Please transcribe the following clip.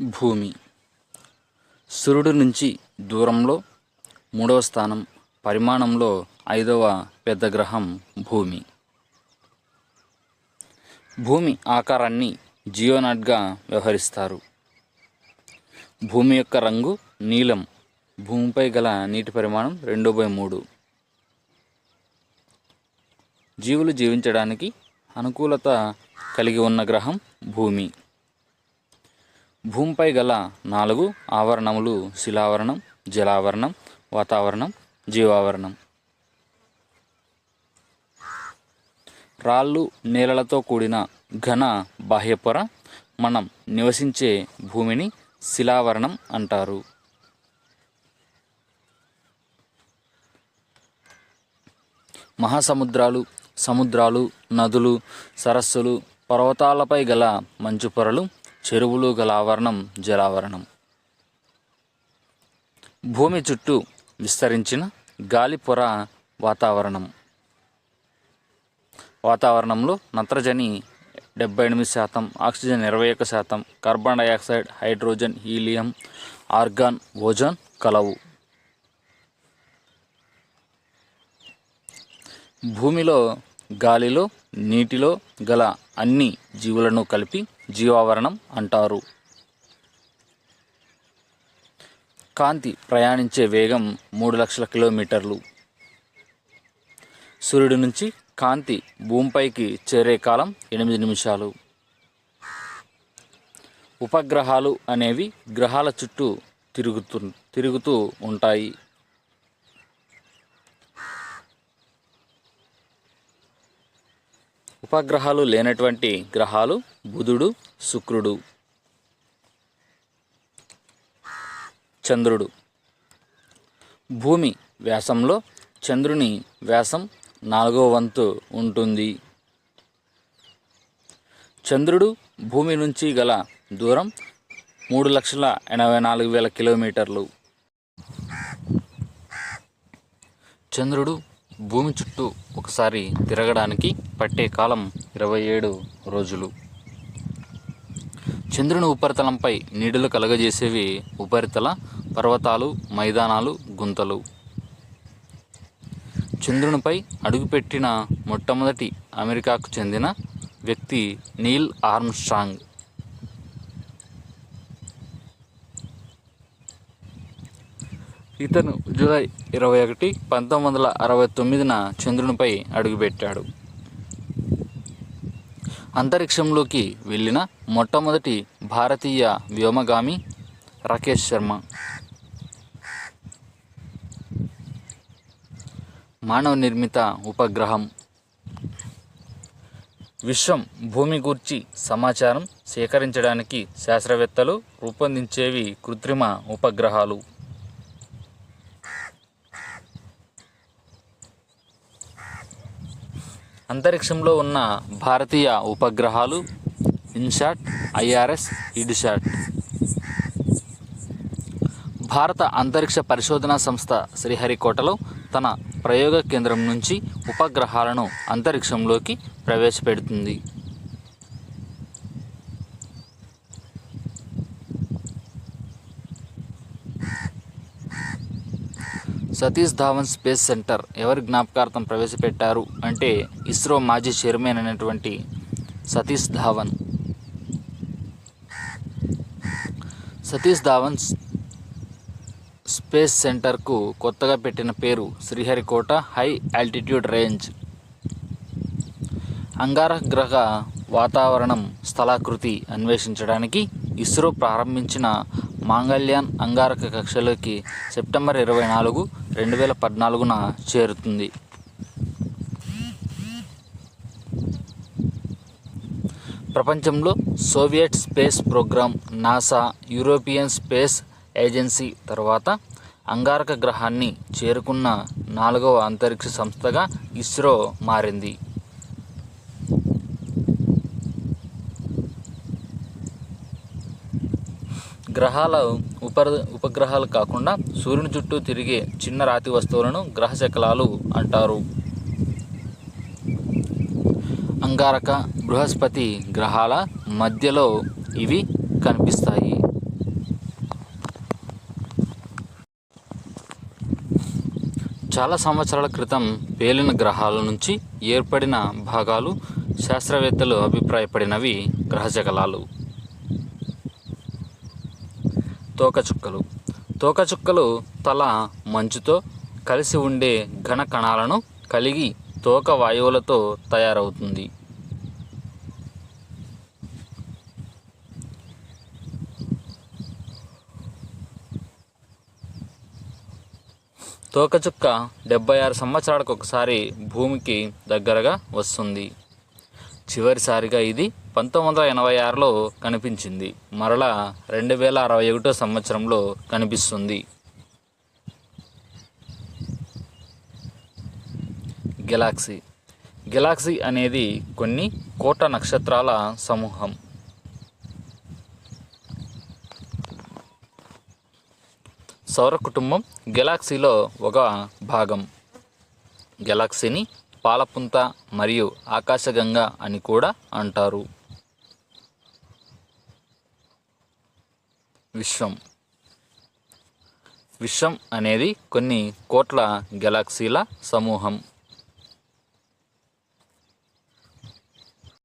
భూమి. సూర్యుడు నుంచి దూరంలో మూడవ స్థానం పరిమాణంలో ఐదవ పెద్ద గ్రహం భూమి. భూమి ఆకారాన్ని జియోనాట్గా వ్యవహరిస్తారు. భూమి యొక్క రంగు నీలం భూమిపై గల నీటి పరిమాణం రెండు బై మూడు. జీవులు జీవించడానికి అనుకూలత కలిగి ఉన్న గ్రహం భూమి. భూమిపై గల నాలుగు ఆవరణములు శిలావరణం జలావరణం వాతావరణం జీవావరణం. రాళ్ళు నేలలతో కూడిన ఘన బాహ్యపొర మనం నివసించే భూమిని శిలావరణం అంటారు. మహాసముద్రాలు సముద్రాలు నదులు సరస్సులు పర్వతాలపై గల మంచు పొరలు చెరువులు గల ఆవరణం జలావరణం. భూమి చుట్టూ విస్తరించిన గాలి పొర వాతావరణం. వాతావరణంలో నత్రజని డెబ్బై ఎనిమిది శాతం ఆక్సిజన్ ఇరవై ఒక్క శాతం carbon dioxide hydrogen helium argon ozone కలవు. భూమిలో గాలిలో నీటిలో గల అన్ని జీవులను కలిపి జీవావరణం అంటారు. కాంతి ప్రయాణించే వేగం మూడు లక్షల కిలోమీటర్లు. సూర్యుడి నుంచి కాంతి భూమిపైకి చేరే కాలం ఎనిమిది నిమిషాలు. ఉపగ్రహాలు అనేవి గ్రహాల చుట్టూ తిరుగుతు తిరుగుతూ ఉంటాయి. ఉపగ్రహాలు లేనటువంటి గ్రహాలు బుధుడు శుక్రుడు చంద్రుడు. భూమి వ్యాసంలో చంద్రుని వ్యాసం నాలుగో వంతు ఉంటుంది. చంద్రుడు భూమి నుంచి గల దూరం మూడు లక్షల ఎనభై నాలుగు వేల కిలోమీటర్లు. చంద్రుడు భూమి చుట్టూ ఒకసారి తిరగడానికి పట్టే కాలం ఇరవై ఏడు రోజులు. చంద్రుని ఉపరితలంపై నీడలు కలగజేసేవి ఉపరితల పర్వతాలు మైదానాలు గుంతలు. చంద్రునిపై అడుగుపెట్టిన మొట్టమొదటి అమెరికాకు చెందిన వ్యక్తి నీల్ ఆర్మ్స్ట్రాంగ్. ఇతను జూలై ఇరవై ఒకటి పంతొమ్మిది వందల అరవై తొమ్మిదిన చంద్రునిపై అడుగుపెట్టాడు. అంతరిక్షంలోకి వెళ్ళిన మొట్టమొదటి భారతీయ వ్యోమగామి రాకేష్ శర్మ. మానవ నిర్మిత ఉపగ్రహం. విశ్వం భూమి గూర్చి సమాచారం సేకరించడానికి శాస్త్రవేత్తలు రూపొందించేవి కృత్రిమ ఉపగ్రహాలు. అంతరిక్షంలో ఉన్న భారతీయ ఉపగ్రహాలు ఇన్షాట్ ఐఆర్ఎస్ ఇడిషాట్. భారత అంతరిక్ష పరిశోధనా సంస్థ శ్రీహరికోటలో తన ప్రయోగ కేంద్రం నుంచి ఉపగ్రహాలను అంతరిక్షంలోకి ప్రవేశపెడుతుంది. సతీష్ ధావన్ స్పేస్ సెంటర్ ఎవరి జ్ఞాపకార్థం ప్రవేశపెట్టారు అంటే ఇస్రో మాజీ చైర్మన్ అయినటువంటి సతీష్ ధావన్. సతీష్ ధావన్ స్పేస్ సెంటర్కు కొత్తగా పెట్టిన పేరు శ్రీహరికోట హై ఆల్టిట్యూడ్ రేంజ్. అంగారక గ్రహ వాతావరణం స్థలాకృతి అన్వేషించడానికి ఇస్రో ప్రారంభించిన మాంగళ్యాన్ అంగారక కక్షలోకి సెప్టెంబర్ ఇరవై నాలుగు రెండు వేల పద్నాలుగున చేరుతుంది. ప్రపంచంలో Soviet space programme NASA European space agency తర్వాత అంగారక గ్రహాన్ని చేరుకున్న నాలుగవ అంతరిక్ష సంస్థగా ఇస్రో మారింది. గ్రహాల ఉప ఉపగ్రహాలు కాకుండా సూర్యుని చుట్టూ తిరిగే చిన్న రాతి వస్తువులను గ్రహ శకలాలు అంటారు. అంగారక బృహస్పతి గ్రహాల మధ్యలో ఇవి కనిపిస్తాయి. చాలా సంవత్సరాల క్రితం పేలిన గ్రహాల నుంచి ఏర్పడిన భాగాలు శాస్త్రవేత్తలు అభిప్రాయపడినవి గ్రహజగలాలు తోకచుక్కలు. తోకచుక్కలు తల మంచుతో కలిసి ఉండే ఘన కణాలను కలిగి తోక వాయువులతో తయారవుతుంది. తోకచుక్క డెబ్బై ఆరు సంవత్సరాలకు ఒకసారి భూమికి దగ్గరగా వస్తుంది. చివరిసారిగా ఇది పంతొమ్మిది వందల ఎనభై ఆరులో కనిపించింది. మరలా రెండు వేల అరవై ఒకటో సంవత్సరంలో కనిపిస్తుంది. గెలాక్సీ. గెలాక్సీ అనేది కొన్ని కోట నక్షత్రాల సమూహం. సౌర కుటుంబం గెలాక్సీలో ఒక భాగం. గెలాక్సీని పాలపుంత మరియు ఆకాశగంగ అని కూడా అంటారు. విశ్వం. విశ్వం అనేది కొన్ని కోట్ల గెలాక్సీల సమూహం.